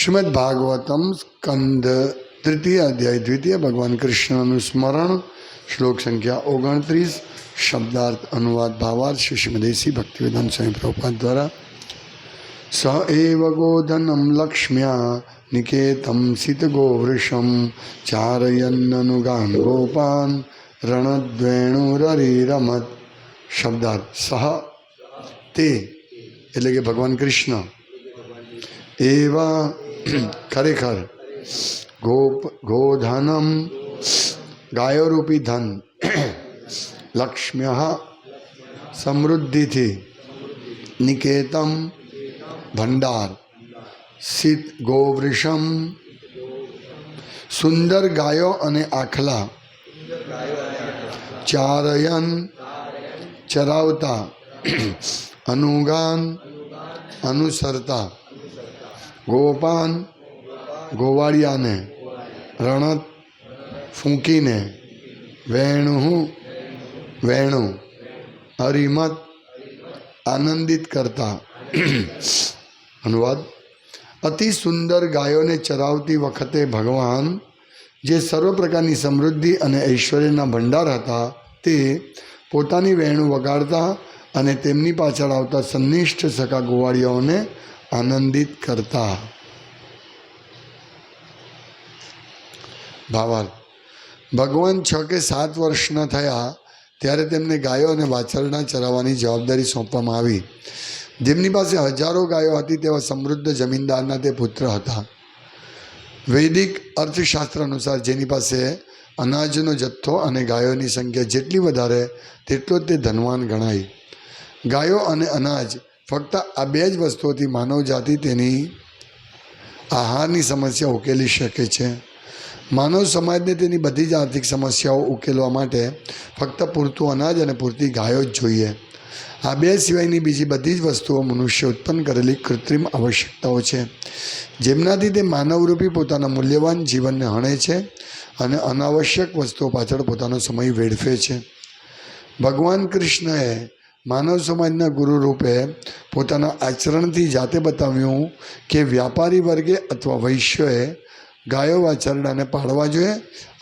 શ્રીમદ ભાગવતમ સ્કંદ તૃતીય અધ્યાય દ્વિતીય ભગવાન કૃષ્ણનું સ્મરણ શ્લોક સંખ્યા ઓગણત્રીસ શબ્દાર્થ અનુવાદ ભાવાર્થ શ્રી શ્રીમદેશી ભક્તિવેદાંત સ્વામી પ્રભુપાદ દ્વારા સ એવ ગોધનમ લક્ષ્મ્યા નિકેતમ સિતગોવૃષમ ચારયન્નનુગાન ગોપાન રણદ્વેણુરરી રમત શબ્દાર્થ સહ તે એટલે કે ભગવાન કૃષ્ણ. એવા ખરેખર ગોપ, ગોધનમ ગાયોરૂપી ધન લક્ષ્મ્ય સમૃદ્ધિથી નિકેતમ ભંડાર સિત ગોવૃષમ સુંદર ગાયો અને આખલા ચારયન ચરાવતા અનુગાન અનુસરતા ગોપાન ગોવાળિયાને, રણત ફૂંકીને વેણું વેણું, હરિમત આનંદિત કરતા. અનુવાદ. અતિ સુંદર ગાયોને ચરાવતી વખતે ભગવાન જે સર્વ પ્રકારની સમૃદ્ધિ અને ઐશ્વર્યના ભંડાર હતા તે પોતાની વેણું વગાડતા અને તેમની પાછળ આવતા સંનિષ્ઠ સખા ગોવાળીઓને આનંદિત કરતા. ભાવાર્થ ભગવાન છ કે સાત વર્ષના થયા ત્યારે તેમને ગાયો અને વાછરડા ચરાવવાની જવાબદારી સોંપવામાં આવી. જેમની પાસે હજારો ગાયો હતી, તેવા સમૃદ્ધ જમીનદારના તે પુત્ર હતા. વૈદિક અર્થશાસ્ત્ર અનુસાર જેની પાસે અનાજનો જથ્થો અને ગાયોની સંખ્યા જેટલી વધારે, તેટલો તે ધનવાન ગણાય. ગાયો અને અનાજ ફક્ત આ બે જ વસ્તુઓથી માનવ જાતિ તેની આહારની સમસ્યા ઉકેલી શકે છે. માનવ સમાજને તેની બધી જ આર્થિક સમસ્યાઓ ઉકેલવા માટે ફક્ત પૂરતું અનાજ અને પૂરતી ગાયો જ જોઈએ. આ બે સિવાયની બીજી બધી જ વસ્તુઓ મનુષ્ય ઉત્પન્ન કરેલી કૃત્રિમ આવશ્યકતાઓ છે. જેમનાથી તે માનવરૂપી પોતાના મૂલ્યવાન જીવનને હણે છે અને અનાવશ્યક વસ્તુઓ પાછળ પોતાનો સમય વેડફે છે. ભગવાન કૃષ્ણએ માનવ સમાજના ગુરુ રૂપે પોતાના આચરણથી જાતે બતાવ્યું કે વ્યાપારી વર્ગે અથવા વૈશ્યએ ગાયો વાછરડાને પાળવા જોઈએ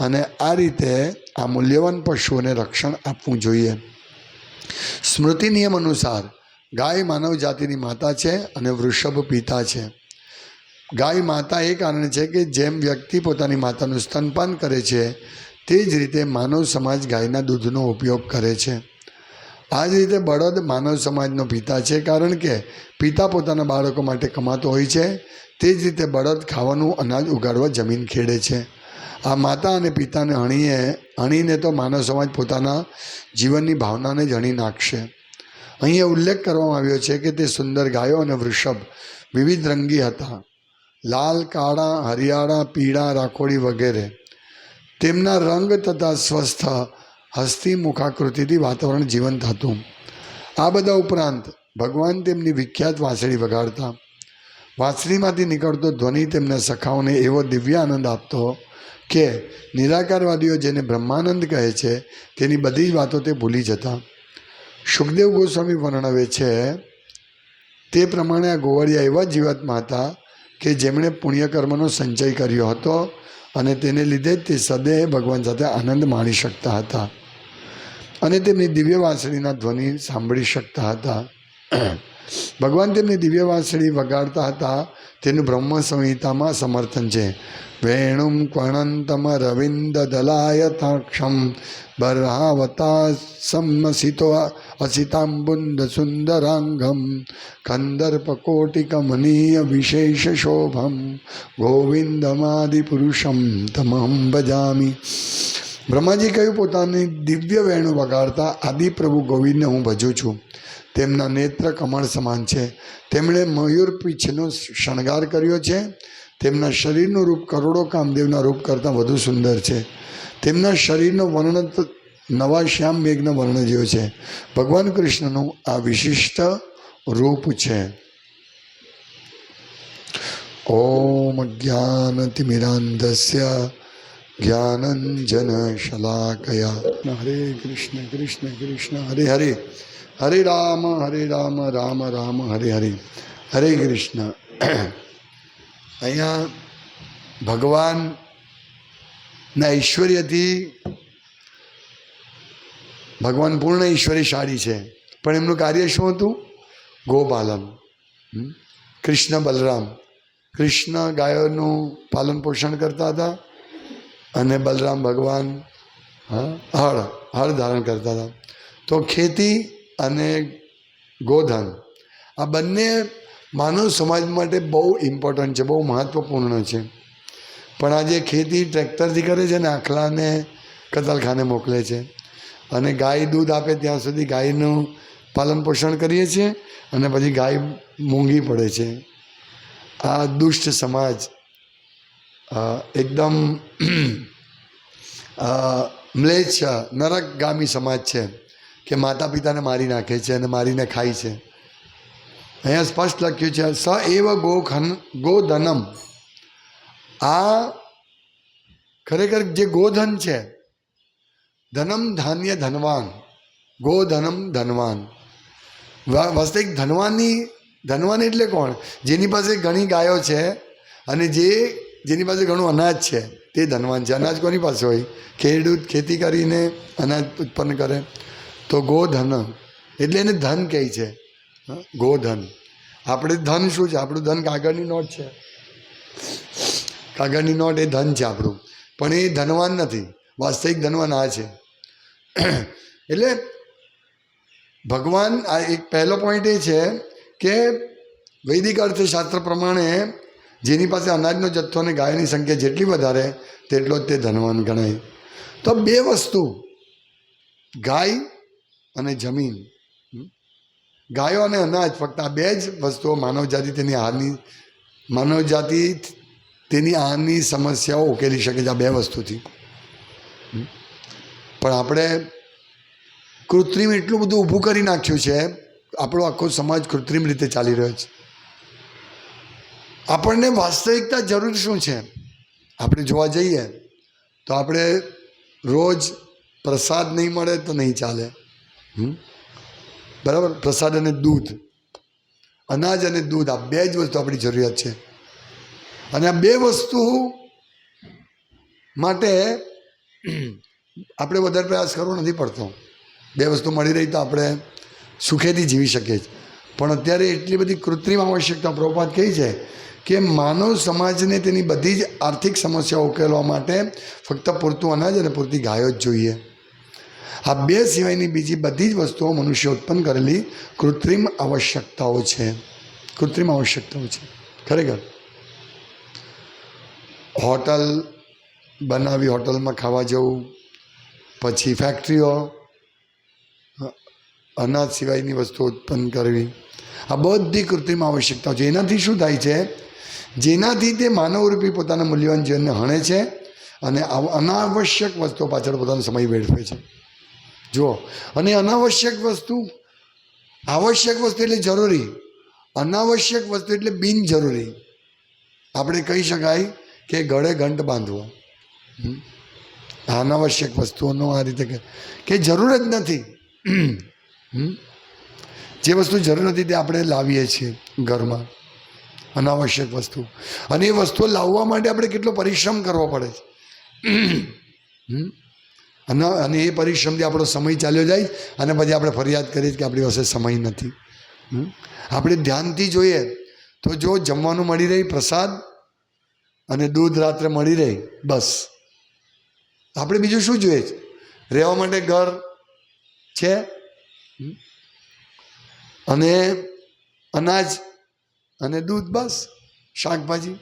અને આ રીતે આ મૂલ્યવાન પશુઓને રક્ષણ આપવું જોઈએ. સ્મૃતિ નિયમ અનુસાર ગાય માનવ જાતિની માતા છે અને વૃષભ પિતા છે. ગાય માતા એ કારણે છે કે જેમ વ્યક્તિ પોતાની માતાનું સ્તનપાન કરે છે, તે જ રીતે માનવ સમાજ ગાયના દૂધનો ઉપયોગ કરે છે. આ જ રીતે બળદ માનવ સમાજનો પિતા છે, કારણ કે પિતા પોતાના બાળકો માટે કમાતો હોય છે. તે જ રીતે બળદ ખાવાનું અનાજ ઉગાડવા જમીન ખેડે છે. આ માતા અને પિતાને હણીએ, હણીને તો માનવ સમાજ પોતાના જીવનની ભાવનાને જ હણી નાખશે. અહીંયા ઉલ્લેખ કરવામાં આવ્યો છે કે તે સુંદર ગાયો અને વૃષભ વિવિધ રંગી હતા. લાલ, કાળા, હરિયાળા, પીળા, રાખોડી વગેરે. તેમના રંગ તથા સ્વસ્થ હસ્તી મુખાકૃતિથી વાતાવરણ જીવંત હતું. આ બધા ઉપરાંત ભગવાન તેમની વિખ્યાત વાંસળી વગાડતા. વાંસળીમાંથી નીકળતો ધ્વનિ તેમના સખાઓને એવો દિવ્ય આનંદ આપતો કે નિરાકારવાદીઓ જેને બ્રહ્માનંદ કહે છે તેની બધી જ વાતો તે ભૂલી જતા. સુખદેવ ગોસ્વામી વર્ણવે છે, તે પ્રમાણે આ ગોવાળિયા એવા જીવાત્મા હતા કે જેમણે પુણ્યકર્મનો સંચય કર્યો હતો અને તેને લીધે તે સદૈવ ભગવાન સાથે આનંદ માણી શકતા હતા. અને તેમની દિવ્ય વાંસળીના ધ્વનિ સાંભળી શકતા હતા. ભગવાન તેમની દિવ્ય વાંસળી વગાડતા હતા. તેનું બ્રહ્મ સંહિતામાં સમર્થન છે. વેણુમ ક્વણંતમ રવિન્દ દલાયતાક્ષમ બર્હાવતા સમસિતો અસિતાંબુંદ સુંદરાંગમ કંદર્પકોટિકમનીય વિશેષ શોભમ ગોવિંદમાદિ પુરુષમ તમહમ ભજામી. બ્રહ્માજી કહ્યું, પોતાની દિવ્ય વેણુ વગાડતા આદિ પ્રભુ ગોવિંદને હું ભજું છું. તેમના નેત્ર કમળ સમાન છે. તેમણે મયુર પીછનો શણગાર કર્યો છે. તેમના શરીરનું રૂપ કરોડો કામદેવના રૂપ કરતાં વધુ સુંદર છે. તેમના શરીરનો વર્ણન નવા શ્યામ મેઘનો વર્ણ જેવો છે. ભગવાન કૃષ્ણનું આ વિશિષ્ટ રૂપ છે. ઓમ જ્ઞાનતિમિરાંધસ્ય જ્ઞાનંજન શલાકયા. હરે કૃષ્ણ કૃષ્ણ કૃષ્ણ. હરે હરે. હરે રામ હરે રામ રામ રામ હરે હરે હરે કૃષ્ણ અહીંયા ભગવાનના ઐશ્વર્યથી ભગવાન પૂર્ણ ઈશ્વરીશાળી છે પણ એમનું કાર્ય શું હતું ગોપાલન? કૃષ્ણ બલરામ કૃષ્ણ ગાયોનું પાલન પોષણ કરતા હતા અને બલરામ ભગવાન હળ હળ ધારણ કરતા હતા તો ખેતી અને ગોધન. આ બંને માનવ સમાજ માટે બહુ ઇમ્પોર્ટન્ટ છે, બહુ મહત્ત્વપૂર્ણ છે. પણ આજે ખેતી ટ્રેક્ટરથી કરે છે ને, આખલાને કતલખાને મોકલે છે. અને ગાય દૂધ આપે ત્યાં સુધી ગાયનું પાલન પોષણ કરીએ છીએ અને પછી ગાય મૂંગી પડે છે. આ દુષ્ટ સમાજ એકદમ મ્લેચ્છ, નરકગામી સમાજ છે. કે માતા પિતાને મારી નાખે છે અને મારીને ખાય છે. અહીંયા સ્પષ્ટ લખ્યું છે, સ એવ ગો ખન ગોધનમ. આ ખરેખર જે ગોધન છે, ધનમ ધાન્ય ધનવાન, ગોધનમ ધનવાન. વાસ્તવિક ધનવાનની, ધનવાન એટલે કોણ? જેની પાસે ઘણી ગાયો છે અને જે, જેની પાસે ઘણું અનાજ છે, તે ધનવાન છે. અનાજ કોની પાસે હોય? ખેડૂત ખેતી કરીને અનાજ ઉત્પન્ન કરે. તો ગોધન. એટલે એને ધન કહે છે. ગોધન. આપણે ધન શું છે? આપણું ધન કાગળની નોટ છે. કાગળની નોટ એ ધન છે આપણું. પણ એ ધનવાન નથી. વાસ્તવિક ધનવાન આ છે. એટલે ભગવાન આ એક પહેલો પોઈન્ટ એ છે કે વૈદિક અર્થશાસ્ત્ર પ્રમાણે જેની પાસે અનાજનો જથ્થો અને ગાયની સંખ્યા જેટલી વધારે, તેટલો જ તે ધનવાન ગણાય. તો બે વસ્તુ. ગાય અને જમીન. ગાયો અને અનાજ ફક્ત આ બે જ વસ્તુઓ માનવજાતિ તેની હારની માનવજાતિ તેની આહારની સમસ્યાઓ ઉકેલી શકે છે આ બે વસ્તુથી. પણ આપણે કૃત્રિમ એટલું બધું ઊભું કરી નાખ્યું છે, આપણો આખો સમાજ કૃત્રિમ રીતે ચાલી રહ્યો છે. આપણને વાસ્તવિકતા જરૂર શું છે? આપણે જોવા જઈએ તો આપણે રોજ પ્રસાદ નહીં મળે તો નહીં ચાલે? બરાબર? પ્રસાદ અને દૂધ. અનાજ અને દૂધ, આ બે જ વસ્તુ આપણી જરૂરિયાત છે. અને આ બે વસ્તુ માટે આપણે વધારે પ્રયાસ કરવો નથી પડતો. બે વસ્તુ મળી રહી તો આપણે સુખેથી જીવી શકીએ છીએ. પણ અત્યારે એટલી બધી કૃત્રિમ આવશ્યકતા પ્રભુપાત કહી છે કે માનવ સમાજને તેની બધી જ આર્થિક સમસ્યાઓ ઉકેલવા માટે ફક્ત પૂરતું અનાજ અને પૂરતી ગાયો જ જોઈએ. આ બે સિવાયની બીજી બધી જ વસ્તુઓ મનુષ્ય ઉત્પન્ન કરેલી કૃત્રિમ આવશ્યકતાઓ છે. કૃત્રિમ આવશ્યકતાઓ છે. ખરેખર. હોટલ, બનાવી હોટલમાં ખાવા જવું, પછી ફેક્ટરીઓ, અનાજ સિવાયની વસ્તુઓ ઉત્પન્ન કરવી. આ બધી કૃત્રિમ આવશ્યકતાઓ છે. એનાથી શું થાય છે? જેનાથી તે માનવરૂપી પોતાના મૂલ્યવાન જીવનને હણે છે અને અનાવશ્યક વસ્તુઓ પાછળ પોતાનો સમય વેડફે છે. જુઓ. અને અનાવશ્યક વસ્તુ, આવશ્યક વસ્તુ એટલે જરૂરી. અનાવશ્યક વસ્તુ એટલે બિનજરૂરી. આપણે કહી શકાય કે ગળે ઘંટ બાંધવો? અનાવશ્યક વસ્તુઓનો આ રીતે કે જરૂર જ નથી? જે વસ્તુ જરૂર નથી તે આપણે લાવીએ છીએ ઘરમાં. અનાવશ્યક વસ્તુ. અને એ વસ્તુઓ લાવવા માટે આપણે કેટલો પરિશ્રમ કરવો પડે છે? અને અને એ પરિશ્રમથી આપણો સમય ચાલ્યો જાય અને પછી આપણે ફરિયાદ કરીએ કે આપણી પાસે સમય નથી. આપણે ધ્યાનથી જોઈએ તો જો જમવાનું મળી રહી પ્રસાદ અને દૂધ રાત્રે મળી રહે, બસ. આપણે બીજું શું જોઈએ રહેવા માટે ઘર છે? અને અનાજ અને દૂધ, બસ. શાકભાજી.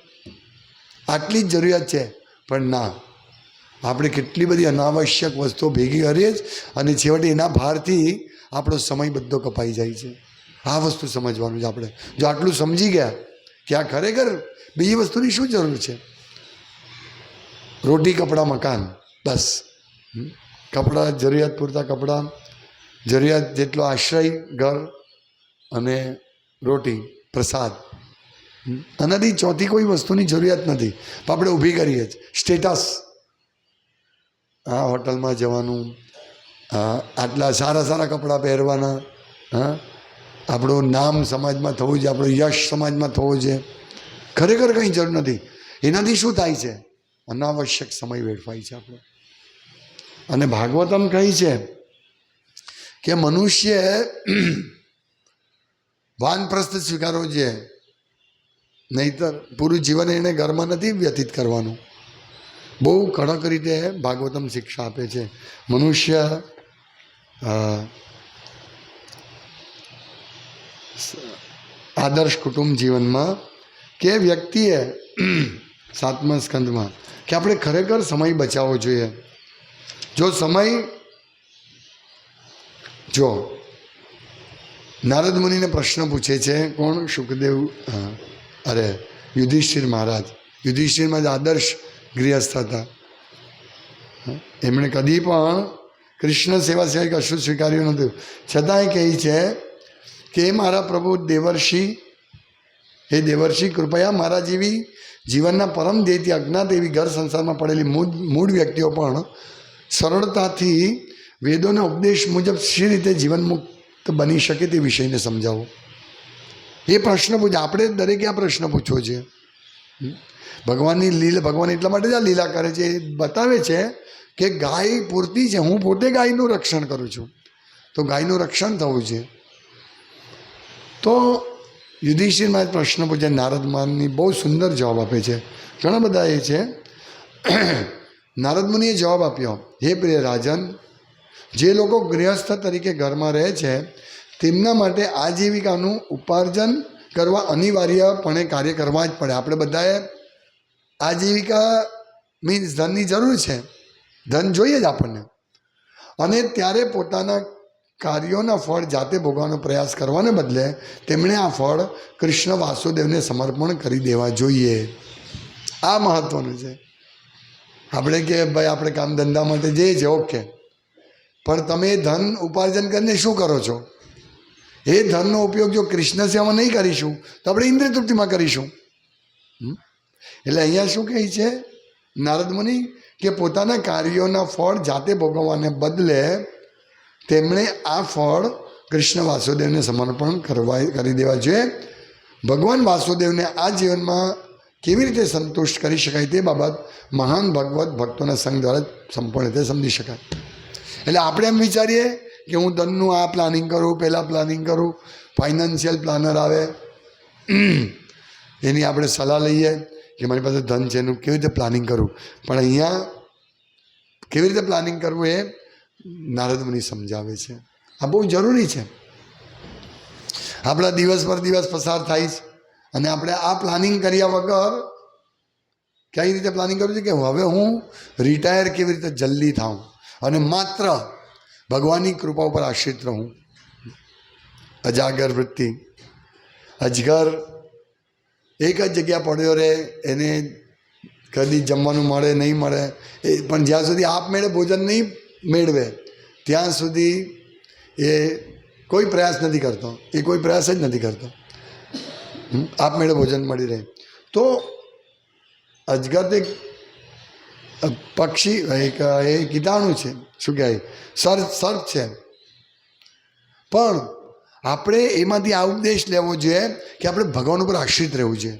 આટલી જ જરૂરિયાત છે, પણ ના. આપણે કેટલી બધી અનાવશ્યક વસ્તુઓ ભેગી કરીએ જ અને છેવટે એના ભારથી આપણો સમય બધો કપાઈ જાય છે. આ વસ્તુ સમજવાનું છે આપણે. જો આટલું સમજી ગયા કે આ ખરેખર બીજી વસ્તુની શું જરૂર છે? રોટી, કપડાં, મકાન. બસ. કપડાં, જરૂરિયાત પૂરતા કપડાં, જરૂરિયાત જેટલો આશ્રય, ઘર અને રોટી, પ્રસાદ? આનાથી ચોથી કોઈ વસ્તુની જરૂરિયાત નથી. પણ આપણે ઊભી કરીએ જ. સ્ટેટસ. આ હોટલમાં જવાનું આટલા સારા સારા કપડાં પહેરવાના, હા? આપણું નામ સમાજમાં થવું છે, આપણું યશ સમાજમાં થવું છે. ખરેખર કંઈ જરૂર નથી. એનાથી શું થાય છે? અનાવશ્યક સમય વેડફાય છે આપણો. અને ભાગવતમ કહી છે કે મનુષ્ય વાનપ્રસ્થ સ્વીકારવો છે નહીતર પૂરું જીવન એને ઘરમાં નથી વ્યતીત કરવાનું. બહુ કડક રીતે ભાગવતમ શિક્ષા આપે છે. મનુષ્ય આદર્શ કુટુંબ જીવનમાં કે વ્યક્તિએ સાતમા સ્કંદમાં કે આપણે ખરેખર સમય બચાવવો જોઈએ. જો સમય જો નારદ મુનિને પ્રશ્ન પૂછે છે, કોણ? સુખદેવ અરે, યુધિષ્ઠિર મહારાજ. યુધિષ્ઠિર મહારાજ આદર્શ ગૃહસ્થ હતા. એમણે કદી પણ કૃષ્ણ સેવા સિવાય કશું સ્વીકાર્યું નહોતું. છતાંય કહે છે કે મારા પ્રભુ, દેવર્ષિ, હે દેવર્ષિ, કૃપયા મારા જેવી જીવનના પરમ ધ્યેયથી અજ્ઞાત એવી ઘર સંસારમાં પડેલી મૂળ મૂળ વ્યક્તિઓ પણ સરળતાથી વેદોના ઉપદેશ મુજબ શી રીતે જીવનમુક્ત બની શકે તે વિષયને સમજાવો. એ પ્રશ્ન પૂછે. આપણે દરેકે આ પ્રશ્ન પૂછવો છે? ભગવાનની લીલા, ભગવાન એટલા માટે જ આ લીલા કરે છે, એ બતાવે છે કે ગાય પૂરતી છે. હું પોતે ગાયનું રક્ષણ કરું છું. તો ગાયનું રક્ષણ થવું છે. તો યુધિષ્ઠિરમાં પ્રશ્ન પૂછે, નારદ માનની બહુ સુંદર જવાબ આપે છે. ઘણા બધા એ છે. નારદ મુનિએ જવાબ આપ્યો, હે પ્રિય રાજન, જે લોકો ગૃહસ્થ તરીકે ઘરમાં રહે છે, તેમના માટે આજીવિકાનું ઉપાર્જન કરવા અનિવાર્યપણે કાર્ય કરવા જ પડે. આપણે બધાએ આજીવિકા મીન્સ ધનની જરૂર છે. ધન જોઈએ જ આપણને. અને ત્યારે પોતાના કાર્યોના ફળ જાતે ભોગવાનો પ્રયાસ કરવાને બદલે તેમણે આ ફળ કૃષ્ણ વાસુદેવને સમર્પણ કરી દેવા જોઈએ. આ મહત્વનું છે. આપણે કે ભાઈ આપણે કામ ધંધા માટે જઈએ છીએ, ઓકે. પણ તમે ધન ઉપાર્જન કરીને શું કરો છો? એ ધનનો ઉપયોગ જો કૃષ્ણ સેવામાં નહીં કરીશું, તો આપણે ઇન્દ્રિય તૃપ્તિમાં કરીશું. હમ? એટલે અહીંયા શું કહે છે? નારદ મુનિ, કે પોતાના કાર્યોના ફળ જાતે ભોગવવાને બદલે તેમણે આ ફળ કૃષ્ણ વાસુદેવને સમર્પણ કરવા, કરી દેવા જોઈએ. ભગવાન વાસુદેવને આ જીવનમાં કેવી રીતે સંતુષ્ટ કરી શકાય તે બાબત મહાન ભગવત ભક્તોના સંઘ દ્વારા સંપૂર્ણ રીતે સમજી શકાય. એટલે આપણે એમ વિચારીએ કે હું ધનનું આ પ્લાનિંગ કરું પહેલાં પ્લાનિંગ કરું, ફાઇનાન્શિયલ પ્લાનર આવે. એની આપણે સલાહ લઈએ. કે મારી પાસે ધન છે એનું કેવી રીતે પ્લાનિંગ કરું? પણ અહીંયા કેવી રીતે પ્લાનિંગ કરવું એ નારદ મુનિ સમજાવે છે. આ બહુ જરૂરી છે. આપણા દિવસ પર દિવસ પસાર થાય છે. અને આપણે આ પ્લાનિંગ કર્યા વગર કઈ રીતે પ્લાનિંગ કરવું છે કે હવે હું રિટાયર કેવી રીતે જલ્દી થાઉં? અને માત્ર ભગવાનની કૃપા ઉપર આશ્રિત રહું. અજાગર વૃત્તિ. અજગર એક જ જગ્યા પડ્યો રહે, એને કદી જમવાનું મળે, નહીં મળે. એ પણ જ્યાં સુધી આપમેળે ભોજન નહીં મેળવે, ત્યાં સુધી એ કોઈ પ્રયાસ નથી કરતો. એ કોઈ પ્રયાસ જ નથી કરતો. આપમેળે ભોજન મળી રહે. તો અજગર એક પક્ષી, એક, એ કીટાણુ છે. શું કહેવાય સર્પ સર્પ છે. પણ આપણે એમાંથી આ ઉપદેશ લેવો જોઈએ કે આપણે ભગવાન ઉપર આશ્રિત રહેવું જોઈએ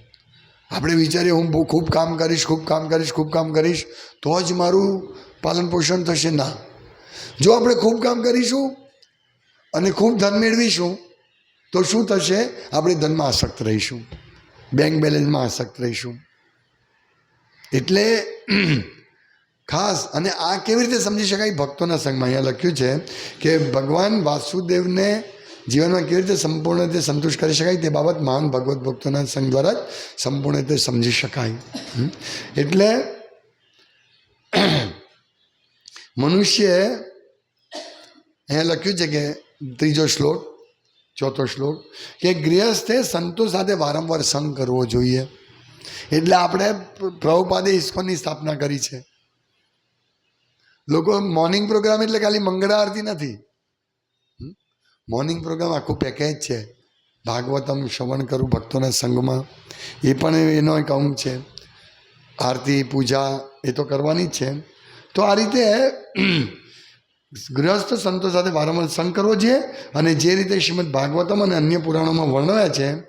આપણે વિચારીએ, હું ખૂબ કામ કરીશ, ખૂબ કામ કરીશ, ખૂબ કામ કરીશ, તો જ મારું પાલન પોષણ થશે. ના. જો આપણે ખૂબ કામ કરીશું અને ખૂબ ધન મેળવીશું, તો શું થશે? આપણે ધનમાં આસક્ત રહીશું. બેંક બેલેન્સમાં આસક્ત રહીશું. એટલે ખાસ અને આ કેવી રીતે સમજી શકાય? ભક્તોના સંઘમાં અહીંયા લખ્યું છે કે ભગવાન વાસુદેવને જીવનમાં કેવી રીતે સંપૂર્ણ રીતે સંતુષ્ટ કરી શકાય તે બાબત મહાન ભગવત ભક્તોના સંઘ દ્વારા જ સંપૂર્ણ રીતે સમજી શકાય. એટલે મનુષ્ય અહીંયા લખ્યું છે કે ત્રીજો શ્લોક, ચોથો શ્લોક, કે ગૃહસ્થે સંતો સાથે વારંવાર સંગ કરવો જોઈએ. એટલે આપણે પ્રભુપાદે ઇસ્કોનની સ્થાપના કરી છે. લોકો મોર્નિંગ પ્રોગ્રામ એટલે ખાલી મંગળા આરતી નથી. મોર્નિંગ પ્રોગ્રામ આખું પેકેજ છે. ભાગવતમ શ્રવણ કરું ભક્તોના સંઘમાં. એ પણ એનો એક અંગ છે. આરતી, પૂજા એ તો કરવાની જ છે. તો આ રીતે ગૃહસ્થ સંતો સાથે વારંવાર સંગ કરવો જોઈએ અને જે રીતે શ્રીમદ ભાગવતમ અને અન્ય પુરાણોમાં વર્ણવ્યા છે,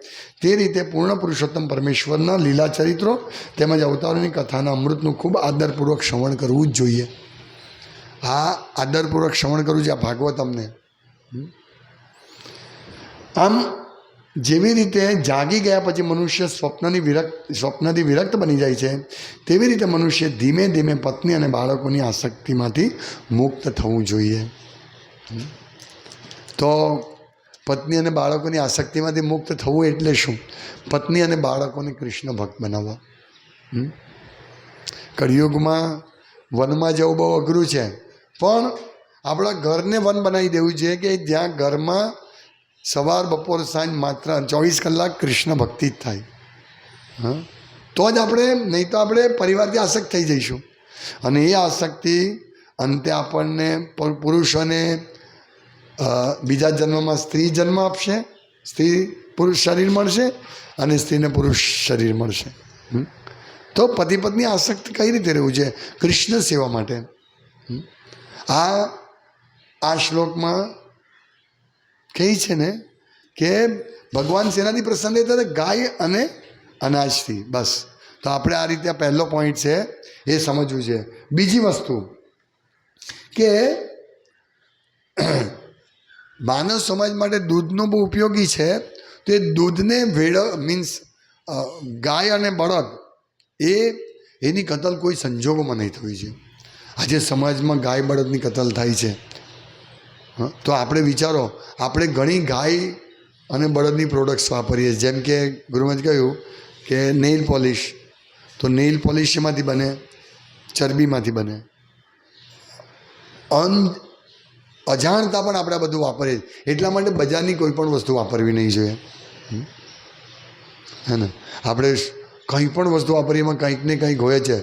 તે રીતે પૂર્ણ પુરુષોત્તમ પરમેશ્વરના લીલા ચરિત્રો તેમજ અવતારોની કથાના અમૃતનું ખૂબ આદરપૂર્વક શ્રવણ કરવું જ જોઈએ. આ આદરપૂર્વક શ્રવણ કરવું છે આ ભાગવતમને. આમ જેવી રીતે જાગી ગયા પછી મનુષ્ય સ્વપ્નની વિરક્ત, સ્વપ્નથી વિરક્ત બની જાય છે, તેવી રીતે મનુષ્ય ધીમે ધીમે પત્ની અને બાળકોની આસક્તિમાંથી મુક્ત થવું જોઈએ. તો પત્ની અને બાળકોની આસક્તિમાંથી મુક્ત થવું એટલે શું? પત્ની અને બાળકોને કૃષ્ણ ભક્ત બનાવવા. કળિયુગમાં વનમાં જવું બહુ અઘરું છે, પણ આપણા ઘરને વન બનાવી દેવું છે કે જ્યાં ઘરમાં સવાર બપોર સાંજ માત્ર ચોવીસ કલાક કૃષ્ણ ભક્તિ જ થાય. હા? તો જ આપણે, નહીં તો આપણે પરિવારથી આસક્ત થઈ જઈશું. અને એ આસક્તિ અંતે આપણને પુરુષોને બીજા જન્મમાં સ્ત્રી જન્મ આપશે, સ્ત્રી પુરુષ શરીર મળશે અને સ્ત્રીને પુરુષ શરીર મળશે? તો પતિ પત્ની આસક્ત કઈ રીતે રહેવું છે કૃષ્ણ સેવા માટે? આ આ શ્લોકમાં કહે છે ને કે ભગવાન શેનાથી પ્રસન્ન રહેતા હતા? ગાય અને અનાજથી બસ. તો આપણે આ રીતે પહેલો પોઈન્ટ છે, એ સમજવું છે. બીજી વસ્તુ કે માનવ સમાજ માટે દૂધનો બહુ ઉપયોગી છે. તો એ દૂધને વેળ મીન્સ ગાય અને બળદ, એ, એની કતલ કોઈ સંજોગોમાં નહીં થવી છે આજે સમાજમાં ગાય બળદની કતલ થાય છે? તો આપણે વિચારો, આપણે ઘણી ગાય અને બળદની પ્રોડક્ટ્સ વાપરીએ છીએ. જેમ કે ગુરુમાં કહ્યું કે નેઇલ પોલિશ તો નેઇલ પોલિશ એમાંથી બને? ચરબીમાંથી બને. અન અજાણતા પણ આપણે બધું વાપરીએ. એટલા માટે બજારની કોઈ પણ વસ્તુ વાપરવી નહીં જોઈએ? હે ને? આપણે કંઈ પણ વસ્તુ વાપરીએ એમાં કંઈક ને કંઈક હોય છે.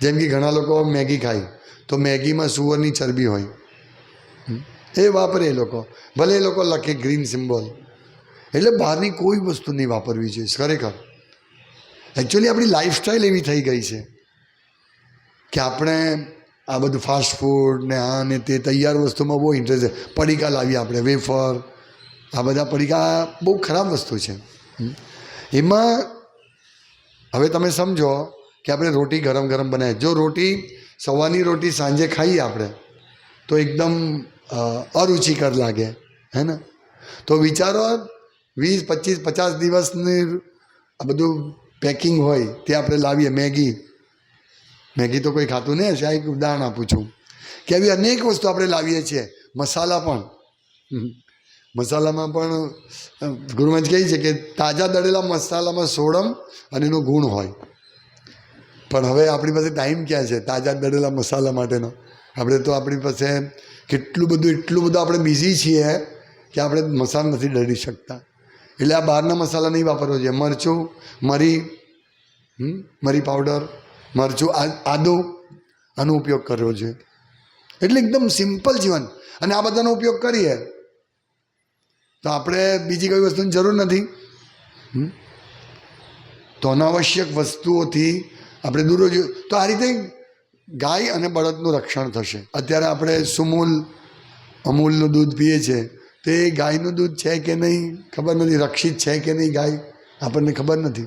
જેમ કે ઘણા લોકો મેગી ખાય. તો મેગીમાં સુવરની ચરબી હોય. એ વાપરે એ લોકો. ભલે એ લોકો લખે ગ્રીન સિમ્બોલ. એટલે બહારની કોઈ વસ્તુ નહીં વાપરવી જોઈએ, ખરેખર. એકચ્યુઅલી આપણી લાઈફસ્ટાઈલ એવી થઈ ગઈ છે કે આપણે આ બધું ફાસ્ટ ફૂડ ને આ ને તે તૈયાર વસ્તુમાં બહુ ઇન્ટરેસ્ટ છે. પડીકા લાવીએ આપણે વેફર આ બધા પડીકા બહુ ખરાબ વસ્તુ છે. એમાં હવે તમે સમજો કે આપણે રોટી ગરમ ગરમ બનાવીએ. જો રોટી, સવારની રોટી સાંજે ખાઈએ આપણે, તો એકદમ અરુચિકર લાગે, હે ને? તો વિચારો, વીસ, પચીસ, પચાસ દિવસની આ બધું પેકિંગ હોય, તે આપણે લાવીએ. મેગી. મેગી તો કોઈ ખાતું નહીં હશે આ એક ઉદાહરણ આપું છું. કે આવી અનેક વસ્તુ આપણે લાવીએ છીએ. મસાલા પણ. મસાલામાં પણ ગુરુમંજ કહે છે કે તાજા દળેલા મસાલામાં સોડમ અને એનો ગુણ હોય. પણ હવે આપણી પાસે ટાઈમ ક્યાં છે? તાજા દળેલા મસાલા માટેનો. આપણે તો આપણી પાસે કેટલું બધું, એટલું બધું આપણે બિઝી છીએ કે આપણે મસાલા નથી ડરી શકતા એટલે આ બહારના મસાલા નહીં વાપરવો જોઈએ મરચું, મરી મરી પાવડર મરચું આદુ, આનો ઉપયોગ કરવો જોઈએ એટલે એકદમ સિમ્પલ જીવન અને આ બધાનો ઉપયોગ કરીએ તો આપણે બીજી કોઈ વસ્તુની જરૂર નથી? તો અનાવશ્યક વસ્તુઓથી આપણે દૂર. તો આ રીતે ગાય અને બળદનું રક્ષણ થશે. અત્યારે આપણે સુમૂલ, અમૂલનું દૂધ પીએ છીએ તો ગાયનું દૂધ છે કે નહીં ખબર નથી, રક્ષિત છે કે નહીં ગાય? આપણને ખબર નથી.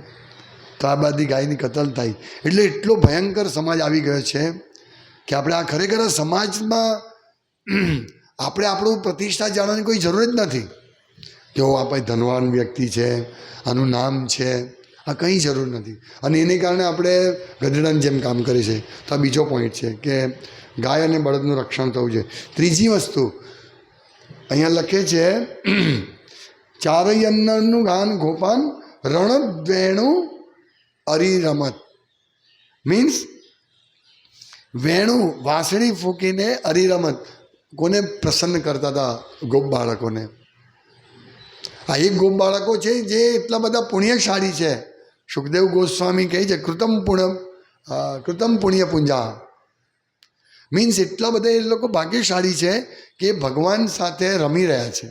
તો આ બધી ગાયની કતલ થાય. એટલે એટલો ભયંકર સમાજ આવી ગયો છે કે આપણે આ ખરેખર સમાજમાં આપણે આપણું પ્રતિષ્ઠા જાણવાની કોઈ જરૂર જ નથી. કે આ ભાઈ ધનવાન વ્યક્તિ છે, આનું નામ છે આ કંઈ જરૂર નથી. અને એને કારણે આપણે ગધેડાની જેમ કામ કરીએ છીએ. તો આ બીજો પોઈન્ટ છે કે ગાય અને બળદનું રક્ષણ થવું જોઈએ. ત્રીજી વસ્તુ, અહીંયા લખે છે ચારયન્નનું ગાન ગોપાન રણદ્વેણુ અરિરમત મીન્સ વેણુ વાંસળી ફૂંકીને અરિરમત કોને પ્રસન્ન કરતા હતા? ગોપ બાળકોને. આ એક ગોપ બાળકો છે જે એટલા બધા પુણ્યશાળી છે. સુખદેવ ગોસ્વામી કહે છે, કૃતમ પુણ્ય કૃતમ પુણ્ય પૂંજા મીન્સ એટલા બધા એ લોકો ભાગ્યશાળી છે કે ભગવાન સાથે રમી રહ્યા છે.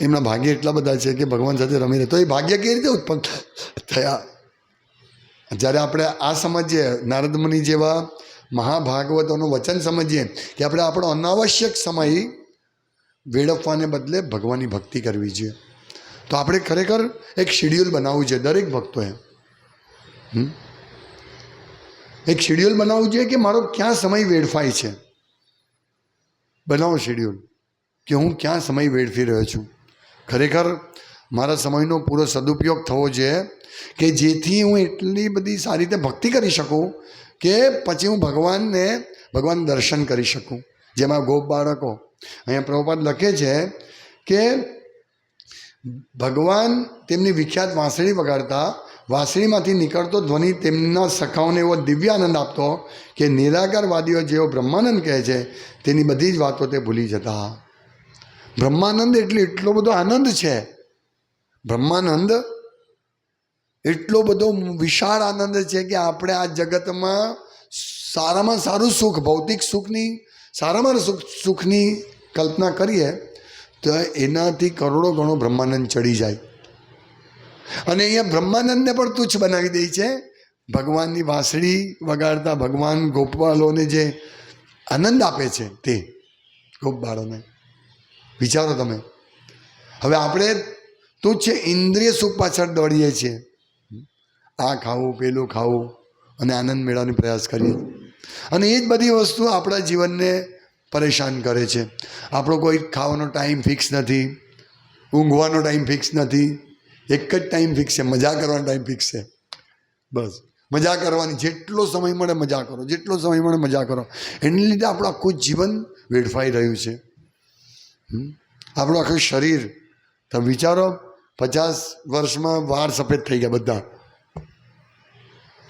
એમના ભાગ્ય એટલા બધા છે કે ભગવાન સાથે રમી રહ્યા. તો એ ભાગ્ય કેવી રીતે ઉત્પન્ન થયા? જ્યારે આપણે આ સમજીએ, નારદ મુનિ જેવા મહાભાગવતોનું વચન સમજીએ, કે આપણે આપણો અનાવશ્યક સમય વેડફવાને બદલે ભગવાનની ભક્તિ કરવી જોઈએ. તો આપણે ખરેખર એક શેડ્યુલ બનાવવું છે દરેક ભક્તોએ. એક શેડ્યુલ બનાવવું જોઈએ કે મારો ક્યાં સમય વેડફાય છે? બનાવો શેડ્યુલ કે હું ક્યાં સમય વેડફી રહ્યો છું. ખરેખર મારા સમયનો પૂરો સદુપયોગ થવો જોઈએ કે જેથી હું એટલી બધી સારી રીતે ભક્તિ કરી શકું કે પછી હું ભગવાનને, ભગવાન દર્શન કરી શકું. જેમાં ગોપ બાળકો, અહીંયા પ્રભુપાદ લખે છે કે ભગવાન તેમની વિખ્યાત વાંસળી વગાડતા વાંસળીમાંથી નીકળતો ધ્વનિ તેમના સખાઓને એવો દિવ્યાનંદ આપતો કે નિરાકારવાદીઓ જેઓ બ્રહ્માનંદ કહે છે, તેની બધી જ વાતો તે ભૂલી જતા. બ્રહ્માનંદ એટલે એટલો બધો આનંદ છે. બ્રહ્માનંદ એટલો બધો વિશાળ આનંદ છે કે આપણે આ જગતમાં સારામાં સારું સુખ, ભૌતિક સુખની, સારામાં સુખ સુખની કલ્પના કરીએ તો એનાથી કરોડો ગણો બ્રહ્માનંદ ચડી જાય. અને અહીંયા બ્રહ્માનંદને પણ તુચ્છ બનાવી દે છે. ભગવાનની વાંસળી વગાડતા ભગવાન ગોપવાલોને જે આનંદ આપે છે તે ગોપબાળોને વિચારો તમે. હવે આપણે તુચ્છ ઇન્દ્રિય સુખ પાછળ દોડીએ છીએ. આ ખાવું, પેલું ખાવું અને આનંદ મેળવવાનો પ્રયાસ કરીએ. અને એ જ બધી વસ્તુ આપણા જીવનને પરેશાન કરે છે. આપણો કોઈ ખાવાનો ટાઈમ ફિક્સ નથી. ઊંઘવાનો ટાઈમ ફિક્સ નથી. એક જ ટાઈમ ફિક્સ છે. મજા કરવાનો ટાઈમ ફિક્સ છે. બસ. મજા કરવાની. જેટલો સમય મળે મજા કરો. જેટલો સમય મળે મજા કરો. એને લીધે આપણું આખું જીવન વેડફાઈ રહ્યું છે? આપણું આખું શરીર. તમે વિચારો, પચાસ વર્ષમાં વાળ સફેદ થઈ ગયા બધા.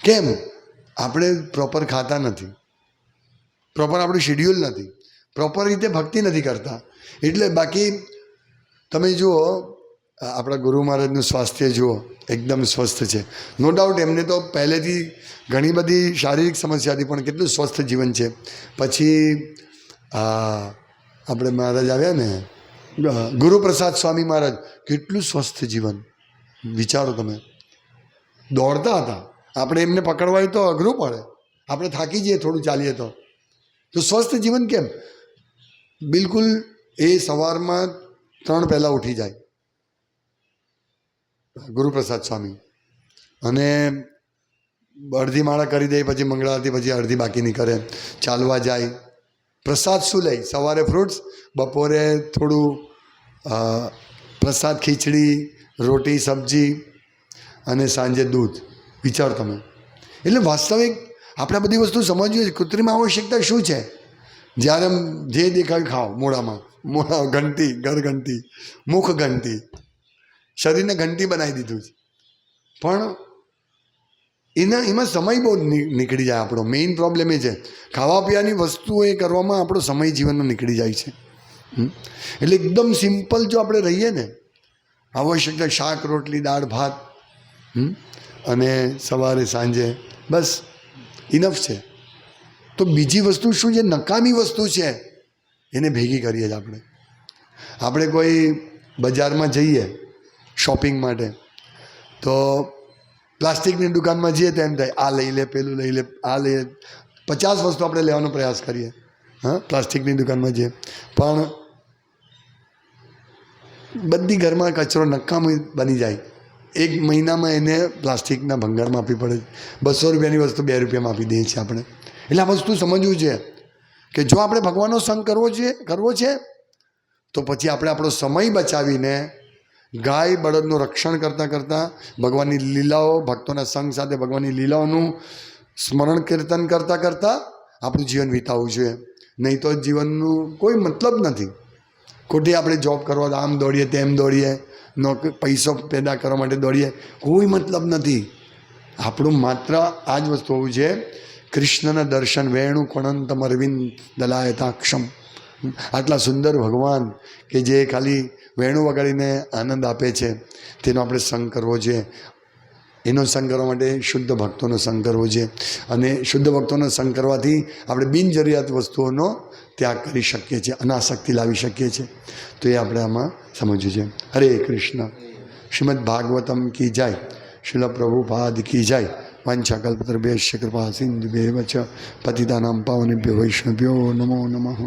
કેમ? આપણે પ્રોપર ખાતા નથી. પ્રોપર આપણું શેડ્યુલ નથી. પ્રોપર રીતે ભક્તિ નથી કરતા. એટલે બાકી તમે જુઓ, આપણા ગુરુ મહારાજનું સ્વાસ્થ્ય જુઓ, એકદમ સ્વસ્થ છે. નો ડાઉટ એમને તો પહેલેથી ઘણી બધી શારીરિક સમસ્યા હતી પણ કેટલું સ્વસ્થ જીવન છે. પછી આપણે મહારાજ આવ્યા ને ગુરુપ્રસાદ સ્વામી મહારાજ, કેટલું સ્વસ્થ જીવન. વિચારો તમે. દોડતા હતા. આપણે એમને પકડવા તો અઘરું પડે. આપણે થાકી જઈએ, થોડું ચાલીએ તો. તો સ્વસ્થ જીવન કેમ? બિલકુલ એ સવારમાં ત્રણ પહેલાં ઉઠી જાય. ગુરુપ્રસાદ સ્વામી. અને અડધી માળા કરી દે, પછી મંગળારતી પછી અડધી બાકીની કરે ચાલવા જાય. પ્રસાદ શું લે? સવારે ફ્રૂટ્સ બપોરે થોડું પ્રસાદ ખીચડી, રોટી, સબ્જી અને સાંજે દૂધ. વિચાર તમે. એટલે વાસ્તવિક આપણે બધી વસ્તુ સમજવી કૃત્રિમ આવશ્યકતા શું છે? જ્યારે જે દેખાય ખાઓ મોઢામાં. મોઢા ઘંટી ઘર ઘંટી મુખ ઘંટી શરીરને ઘંટી બનાવી દીધું છે. પણ એના, એમાં સમય બહુ નીકળી જાય આપણો. મેઇન પ્રોબ્લેમ એ છે. ખાવા પીવાની વસ્તુઓ એ કરવામાં આપણો સમય જીવનનો નીકળી જાય છે? એટલે એકદમ સિમ્પલ જો આપણે રહીએ ને આવશ્યકતા શાક, રોટલી, દાળ, ભાત? અને સવારે સાંજે, બસ ઇનફ છે. તો બીજી વસ્તુ શું છે? નકામી વસ્તુ છે. એને ભેગી કરીએ જ આપણે. આપણે કોઈ બજારમાં જઈએ શોપિંગ માટે, તો પ્લાસ્ટિકની દુકાનમાં જઈએ તો એમ થાય, આ લઈ લે, પેલું લઈ લે, આ લઈ લે. પચાસ વસ્તુ આપણે લેવાનો પ્રયાસ કરીએ. હા, પ્લાસ્ટિકની દુકાનમાં જઈએ. પણ બધી ઘરમાં કચરો નકામી બની જાય. એક મહિનામાં એને પ્લાસ્ટિકના ભંગારમાં આપવી પડે બસો રૂપિયાની વસ્તુ બે રૂપિયામાં આપી દઈએ છીએ આપણે. એટલે આ વસ્તુ સમજવું છે કે જો આપણે ભગવાનનો સંગ કરવો છે કરવો છે, તો પછી આપણે આપણો સમય બચાવીને ગાય બળદનું રક્ષણ કરતાં કરતાં ભગવાનની લીલાઓ, ભક્તોના સંગ સાથે ભગવાનની લીલાઓનું સ્મરણ કીર્તન કરતાં કરતાં આપણું જીવન વિતાવવું જોઈએ. નહીં તો જીવનનું કોઈ મતલબ નથી. ખોટી આપણે જોબ કરવા આમ દોડીએ, તેમ દોડીએ નોકરી પૈસો પેદા કરવા માટે દોડીએ, કોઈ મતલબ નથી. આપણું માત્ર આ જ વસ્તુ હોવું છે કૃષ્ણના દર્શન વેણુ કણંતમ અરવિંદ દલાયતાક્ષમ. આટલા સુંદર ભગવાન કે જે ખાલી વેણુ વગાડીને આનંદ આપે છે, તેનો આપણે સંગ કરવો જોઈએ એનો સંગ કરવા માટે શુદ્ધ ભક્તોનો સંગ કરવો જોઈએ અને શુદ્ધ ભક્તોનો સંગ કરવાથી આપણે બિનજરૂરિયાત વસ્તુઓનો ત્યાગ કરી શકીએ છીએ, અનાસક્તિ લાવી શકીએ છીએ. તો એ આપણે આમાં સમજવું છે. હરે કૃષ્ણ. શ્રીમદ ભાગવતમ કી જાય. શિલ પ્રભુપાદ કી જાય. વંશાકલ્પતરભ્યશ્ચ કૃપા સિંધુભ્યેવ ચ પતિતાનાં પાવનેભ્યો વૈષ્ણવ્યો નમો નમઃ